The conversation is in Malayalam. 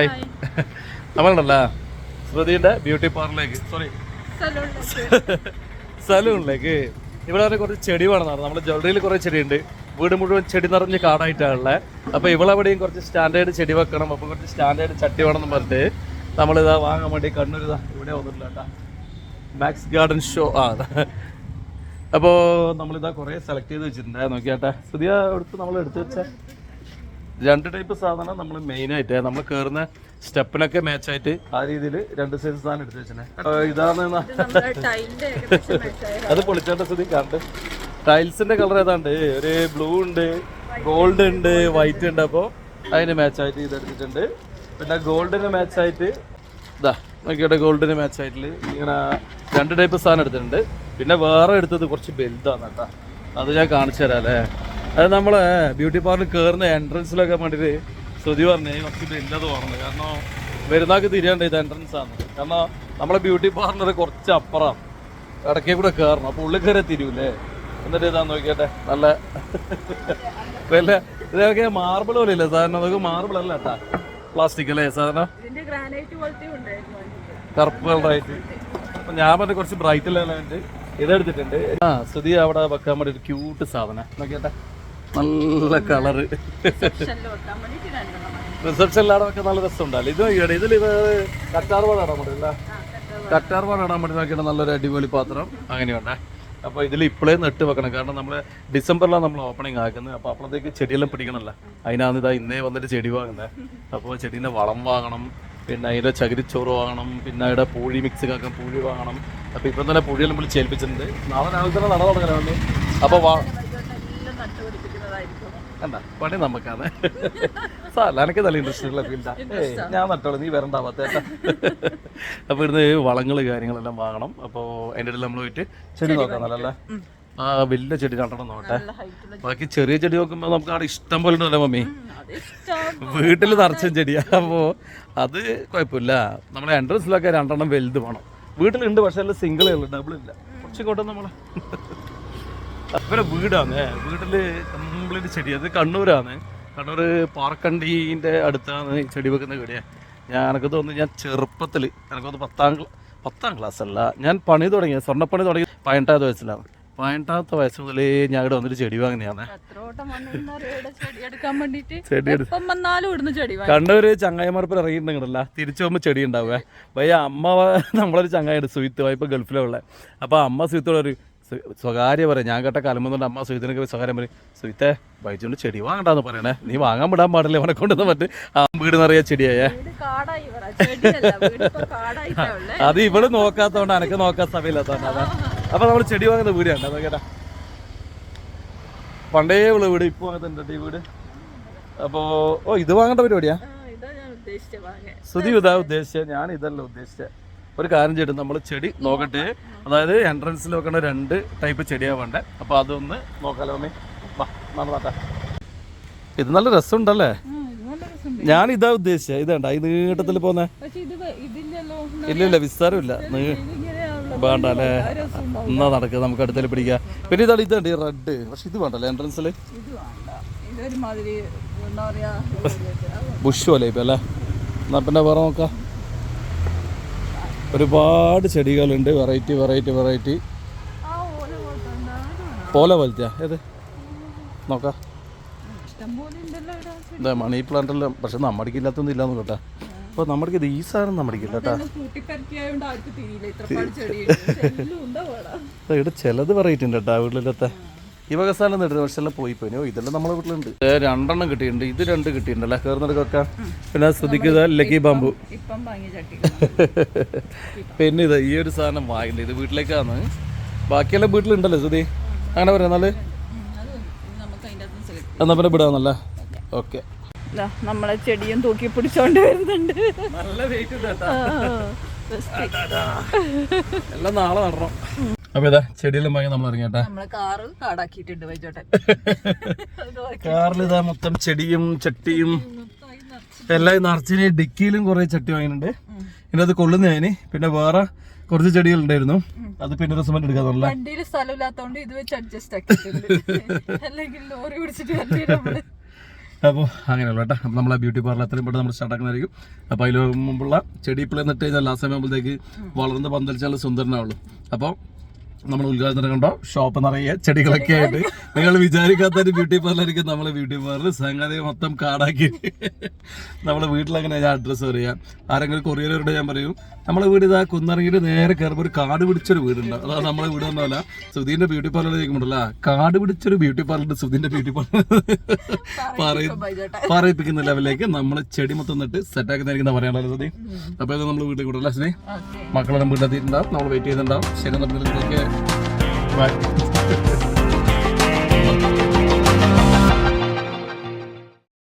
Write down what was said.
ഹായ് നമ്മളുണ്ടല്ലോ ശ്രുതിയുടെ ബ്യൂട്ടി പാർലറിലേക്ക് സോറി സലൂണിലേക്ക് ഇവിടെ വരെ കുറച്ച് ചെടി വേണമെന്നാണ് നമ്മുടെ ജ്വല്ലറിയിൽ കുറേ ചെടിയുണ്ട്. വീട് മുഴുവൻ ചെടി നിറഞ്ഞ് കാടായിട്ടാണുള്ളത്. അപ്പോൾ ഇവളെവിടെയും കുറച്ച് സ്റ്റാൻഡേർഡ് ചെടി വെക്കണം. അപ്പോൾ കുറച്ച് സ്റ്റാൻഡേർഡ് ചട്ടി വേണം എന്ന് പറഞ്ഞിട്ട് നമ്മളിതാ വാങ്ങാൻ വേണ്ടി കണ്ണൂർ ഇതാ ഇവിടെ വന്നിട്ടില്ല കേട്ടോ. മാക്സ് ഗാർഡൻ ഷോ ആ അപ്പോൾ നമ്മളിതാ കുറേ സെലക്ട് ചെയ്ത് വെച്ചിട്ടുണ്ടായിരുന്നു നോക്കിയാട്ടെ. പുതിയ എടുത്ത് നമ്മൾ എടുത്ത് വെച്ച. രണ്ട് ടൈപ്പ് സാധനം നമ്മൾ മെയിൻ ആയിട്ട് നമ്മൾ കയറുന്ന സ്റ്റെപ്പിനൊക്കെ മാച്ച് ആയിട്ട് ആ രീതിയിൽ രണ്ട് സൈസ് സാധനം എടുത്ത് വെച്ചേ ഇതാണ് അത് പൊളിച്ചാട്ട സ്ഥിതി കണ്ട് ടൈൽസിന്റെ കളർ ഏതാണ്ട്? ഒരു ബ്ലൂ ഉണ്ട് ഗോൾഡ് ഉണ്ട് വൈറ്റ് ഉണ്ട്. അപ്പോൾ അതിന് മാച്ചായിട്ട് ഇത് എടുത്തിട്ടുണ്ട്. പിന്നെ ഗോൾഡിന് മാച്ചായിട്ട് ഇതാ നോക്കിയുടെ ഗോൾഡിന് മാച്ചായിട്ട് ഇങ്ങനെ രണ്ട് ടൈപ്പ് സാധനം എടുത്തിട്ടുണ്ട്. പിന്നെ വേറെ എടുത്തത് കുറച്ച് വലുതാണ് കേട്ടോ. അത് ഞാൻ കാണിച്ചു തരാം അല്ലേ? അത് നമ്മളെ ബ്യൂട്ടി പാർലർ കയറുന്ന എൻട്രൻസിലൊക്കെ വേണ്ടിയിട്ട് ശ്രുതി പറഞ്ഞേ കുറച്ച് വലുത് പറഞ്ഞു കാരണം വരുന്നാക്ക് തിരിയാണ്ട് ഇത് എൻട്രൻസ് ആണ്. കാരണം നമ്മളെ ബ്യൂട്ടി പാർലർ കുറച്ച് അപ്പുറം ഇടയ്ക്കേ കൂടെ കയറണം അപ്പോൾ ഉള്ളിൽ കയറി തിരിയൂലേ എന്നിട്ട് ഇതാ നോക്കിയട്ടെ നല്ല വല്ല ഇതൊക്കെ മാർബിൾ പോലെ ഇല്ല? സാധാരണ അതൊക്കെ മാർബിൾ അല്ല കേട്ടാ. പ്ലാസ്റ്റിക് അല്ലേ? സാധാരണ കറുപ്പ് കളറായിട്ട് അപ്പൊ ഞാൻ പറഞ്ഞ കുറച്ച് ബ്രൈറ്റ് ലെവലായിട്ട് ഇതെടുത്തിട്ടുണ്ട്. ആ സ്തുതി അവിടെ വെക്കാൻ വേണ്ടി ഒരു ക്യൂട്ട് സാധനം. നോക്കിയട്ടെ നല്ല കളറ് ഒക്കെ നല്ല രസമുണ്ടല്ലോ ഇത് നോക്കിയാണ് ഇതിൽ ഇത് കറ്റാർവാട് ഇടാൻ പറ്റില്ല കറ്റാർവാട് ഇടാൻ പറ്റി നോക്കിയാണ് നല്ലൊരു അടിപൊളി പാത്രം. അങ്ങനെയുണ്ടേ അപ്പോൾ ഇതിൽ ഇപ്പോഴേ നട്ട് വെക്കണം. കാരണം നമ്മൾ ഡിസംബറിലാണ് നമ്മൾ ഓപ്പണിംഗ് ആക്കുന്നത്. അപ്പോൾ അപ്പോഴത്തേക്ക് ചെടിയെല്ലാം പിടിക്കണമല്ലോ. അതിനാണ് ഇതാ ഇന്നേ വന്നിട്ട് ചെടി വാങ്ങുന്നത് അപ്പോൾ ചെടീന്റെ വളം വാങ്ങണം. പിന്നെ അതിന്റെ ചകിരിച്ചോറ് വാങ്ങണം. പിന്നെ അതിന്റെ പൂഴി മിക്സ് കാക്കാൻ പൂഴി വാങ്ങണം. അപ്പോൾ ഇപ്പം തന്നെ പൂഴിയെല്ലാം വിളിച്ച് ഏൽപ്പിച്ചിട്ടുണ്ട്. നാളെ രാവിലെ തന്നെ നട തുടങ്ങാൻ അപ്പോൾ വാ കണ്ട പണി നമുക്കാണ്. സാറല്ല എനിക്ക് നല്ല ഇൻട്രസ്റ്റ് ഉള്ള ഫീൽഡാ ഏയ് ഞാൻ നട്ടോളൂ നീ വരണ്ടാവാത്ത അപ്പോൾ ഇവിടുന്ന് വളങ്ങൾ കാര്യങ്ങളെല്ലാം വാങ്ങണം. അപ്പോൾ അതിന്റെ ഇടയിൽ നമ്മൾ പോയിട്ട് ചെടി നോക്കാം നല്ലല്ലേ? ആ വലിയ ചെടി കണ്ടണം നോട്ടെ ബാക്കി ചെറിയ ചെടി നോക്കുമ്പോൾ നമുക്ക് അവിടെ ഇഷ്ടം പോലെ ഉണ്ടല്ലോ മമ്മി. അത് ഇഷ്ടം വീട്ടിൽ നിറച്ചും ചെടിയാ. അപ്പോൾ അത് കുഴപ്പമില്ല. നമ്മളെ എൻട്രൻസിലൊക്കെ രണ്ടെണ്ണം വലുത് വേണം. വീട്ടിലുണ്ട് പക്ഷെ എല്ലാം സിംഗിൾ ഉള്ളൂ ഡബിൾ ഇല്ല. കുറച്ച് കൊണ്ടു നമ്മളെ. ഇവരെ വീടാണ്. വീട്ടിൽ കംപ്ലീറ്റ് ചെടി. അത് കണ്ണൂരാണ്. കണ്ണൂർ പാർക്കണ്ടീന്റെ അടുത്താണ് ഈ ചെടി വെക്കുന്ന വീടിയാ ഞാൻ എനിക്ക് തോന്നുന്നു ഞാൻ ചെറുപ്പത്തിൽ എനിക്കൊന്ന് പത്താം പത്താം ക്ലാസ് അല്ല ഞാൻ പണി തുടങ്ങി. സ്വർണപ്പണി തുടങ്ങി പതിനെട്ടാമത്തെ വയസ്സിലാണ്. പതിനെട്ടാമത്തെ വയസ്സ് മുതലേ ഞാൻ ഇവിടെ വന്നിട്ട് ചെടി വാങ്ങുന്നതാണ്. എത്ര വട്ടം വന്നിരുന്നു അറിയോ? ചെടി എടുക്കാൻ വേണ്ടിട്ട്? ചെടി എടു- എപ്പം വന്നാലും ഇവിടുന്ന് ചെടി വാങ്ങി. കണ്ണൂർ ചങ്ങായിമാർപ്പിൽ ഇറങ്ങിയിട്ടുണ്ടെങ്കിലല്ല തിരിച്ചു പോകുമ്പോൾ ചെടി ഉണ്ടാവേ ഈ അമ്മ നമ്മളൊരു ചങ്ങായിട്ട് സുയിത്ത് വായ്പ ഗൾഫിലുള്ള അപ്പോൾ അമ്മ സുഹിത്തോട് ഒരു സു- സ്വകാര്യ പറയാം. ഞാൻ കേട്ട കലമ്പുന്നുണ്ട് അമ്മ സുഹിത്തിനൊക്കെ സ്വകാര്യം പറയും. സുഹിത്തെ വൈദ്യുണ്ട് ചെടി വാങ്ങണ്ടെന്ന് പറയണേ. നീ വാങ്ങാൻ വിടാൻ പാടില്ല അവനെ കൊണ്ടുവന്ന് മറ്റ് ആ വീട് നിറയെ ചെടിയായേ. അത് ഇവിടെ നോക്കാത്തതുകൊണ്ട് എനക്ക് നോക്കാൻ സമയമില്ലാത്തതുകൊണ്ട് അപ്പൊ നമ്മൾ ചെടി വാങ്ങുന്ന വീടാണ് കേട്ടാ പണ്ടേ ഉള്ള വീട് ഇപ്പൊ വാങ്ങത്തുണ്ട് ഈ വീട്. അപ്പോൾ ഓ ഇത് വാങ്ങേണ്ട പരിപാടിയാ? ആ, ഇതാ ഞാൻ ഉദ്ദേശിച്ച ഇതാ ഉദ്ദേശിച്ചത് ഞാൻ ഇതല്ല ഉദ്ദേശിച്ചത് ഒരു കാര്യം ചെയ്തിട്ട് നമ്മൾ ചെടി നോക്കട്ടെ. അതായത് എൻട്രൻസിൽ വെക്കേണ്ട രണ്ട് ടൈപ്പ് ചെടിയാണ് വേണ്ടത് അപ്പോൾ അതൊന്ന് നോക്കാലോ അമ്മേ. വാ നടന്നാട്ടെ ഇത് നല്ല രസമുണ്ടല്ലേ? ഞാൻ ഇതാ ഉദ്ദേശിച്ചത് ഇതേണ്ട ഈ നീട്ടത്തിൽ പോന്നെ. ഇല്ലില്ല വിസ്താരമില്ല. വേണ്ട അല്ലേ? എന്നാ നടക്കുക നമുക്ക് അടുത്തേൽ പിടിക്കാം. പിന്നെ ഇതാണ് ഇതുണ്ട് ഈ റെഡ് പക്ഷെ ഇത് വേണ്ടല്ലേ എൻട്രൻസിൽ ബുഷ് പോലെ ഇപ്പം അല്ലേ? എന്നാ പിന്നെ വേറെ നോക്കാം. ഒരുപാട് ചെടികളുണ്ട്. വെറൈറ്റി വെറൈറ്റി വെറൈറ്റി പോലത്തെ. പോലെ പോലത്തെയാ. ഏത്? നോക്കാം. മണി പ്ലാന്റ് എല്ലാം പക്ഷെ നമ്മടിക്കില്ലാത്തൊന്നും ഇല്ലാന്ന് കേട്ടാ. അപ്പൊ നമ്മൾക്ക് ഇത് ഈ സാധനം വേടാ ദാ ഇവിടെ ചിലത് വെറൈറ്റി ഉണ്ട് കേട്ടാ വീട്ടിലത്തെ. ഈ വക സ്ഥലം നേടുന്ന പക്ഷെ എല്ലാം പോയി പോയി ഓ ഇതെല്ലാം നമ്മളെ വീട്ടിലുണ്ട്. രണ്ടെണ്ണം കിട്ടിയിട്ടുണ്ട്. ഇത് രണ്ട് കിട്ടിയിട്ടുണ്ട് കിട്ടിയിട്ടുണ്ടല്ലേ കയറുന്നിടക്കൊക്കെ പിന്നെ ശ്രദ്ധിക്കുക ലക്കി ബാമ്പു. പിന്നെ ഇത് ഈ ഒരു സാധനം വാങ്ങിണ്ട് ഇത് വീട്ടിലേക്കാണ്. ബാക്കിയെല്ലാം വീട്ടിലുണ്ടല്ലോ സുധി അങ്ങനെ പറയാം. എന്നാൽ? നമുക്ക് അതിന്റെ സെലക്ട് എന്നാ പിന്നെ വിടാന്നല്ലേ ഓക്കെ. നമ്മളെ ചെടിയും തൂക്കി പിടിച്ചോണ്ട് വരുന്നുണ്ട്. നല്ല വെയിറ്റ്. എല്ലാം നാളെ നടണം. അപ്പൊ ഇതാ ചെടിയെല്ലാം വാങ്ങി നമ്മൾ ഇറങ്ങിയട്ടെ. കാറിൽ ഇതാ മൊത്തം ചെടിയും ചട്ടിയും എല്ലാം നിറച്ചിന് ഡിക്കിയിലും കുറെ ചട്ടി വാങ്ങിയിട്ടുണ്ട്. പിന്നെ അത് കൊള്ളുന്നതിന് പിന്നെ വേറെ കുറച്ച് ചെടികൾ ഉണ്ടായിരുന്നു. അത് പിന്നെ ഒരു സിമെന്റ് എടുക്കാറുണ്ട് അപ്പോൾ അങ്ങനെയുള്ള കേട്ടോ. അപ്പോൾ നമ്മളെ ബ്യൂട്ടി പാർലർ എത്രയും പെട്ടെന്ന് നമ്മൾ സ്റ്റാർട്ടാക്കുന്നതായിരിക്കും അപ്പോൾ അതിൽ മുമ്പുള്ള ചെടി ഇപ്പോൾ നട്ട് കഴിഞ്ഞാൽ ലാസ്റ്റ് സമയം ആകുമ്പോഴത്തേക്ക് വളർന്ന് പന്തലിച്ചാൽ സുന്ദരനാവുള്ളൂ. അപ്പോൾ നമ്മൾ ഉദ്ഘാടനം കണ്ടോ? ഷോപ്പ് നിറയെ ചെടികളൊക്കെ ആയിട്ട്. നിങ്ങൾ വിചാരിക്കാത്ത ഒരു ബ്യൂട്ടി പാർലറായിരിക്കും നമ്മളെ ബ്യൂട്ടി പാർലർ സംഗതി മൊത്തം കാടാക്കി. നമ്മളെ വീട്ടിലങ്ങനെ ഞാൻ അഡ്രസ്സ് പറയാം. ആരെങ്കിലും കൊറിയറോട് ഞാൻ പറയും നമ്മളെ വീട് ഇതാ കുന്നിറങ്ങിയിട്ട് നേരെ കയറുമ്പോൾ ഒരു കാട് പിടിച്ചൊരു വീടുണ്ട്. അതാണ് നമ്മളെ വീട് എന്നല്ല സുധീന്റെ ബ്യൂട്ടി പാർലർ ചോദിക്കുമ്പോഴല്ല കാട് പിടിച്ചൊരു ബ്യൂട്ടി പാർലർ സുധീന്റെ ബ്യൂട്ടി പാർലർ പറയിപ്പിക്കുന്ന ലെവലിലേക്ക് നമ്മൾ ചെടി മൊത്തം നട്ട് സെറ്റാക്കുന്നതായിരിക്കും പറയാനുള്ളത് സുധീ അപ്പോൾ ഇത് നമ്മൾ വീട്ടിൽ കൂടല്ലേ സുധി മക്കളെല്ലാം വീട്ടിലെത്തിയിട്ടുണ്ടാവും. നമ്മൾ വെയിറ്റ് ചെയ്യുന്നുണ്ടാവും ശരി എന്തെങ്കിലുമൊക്കെ What?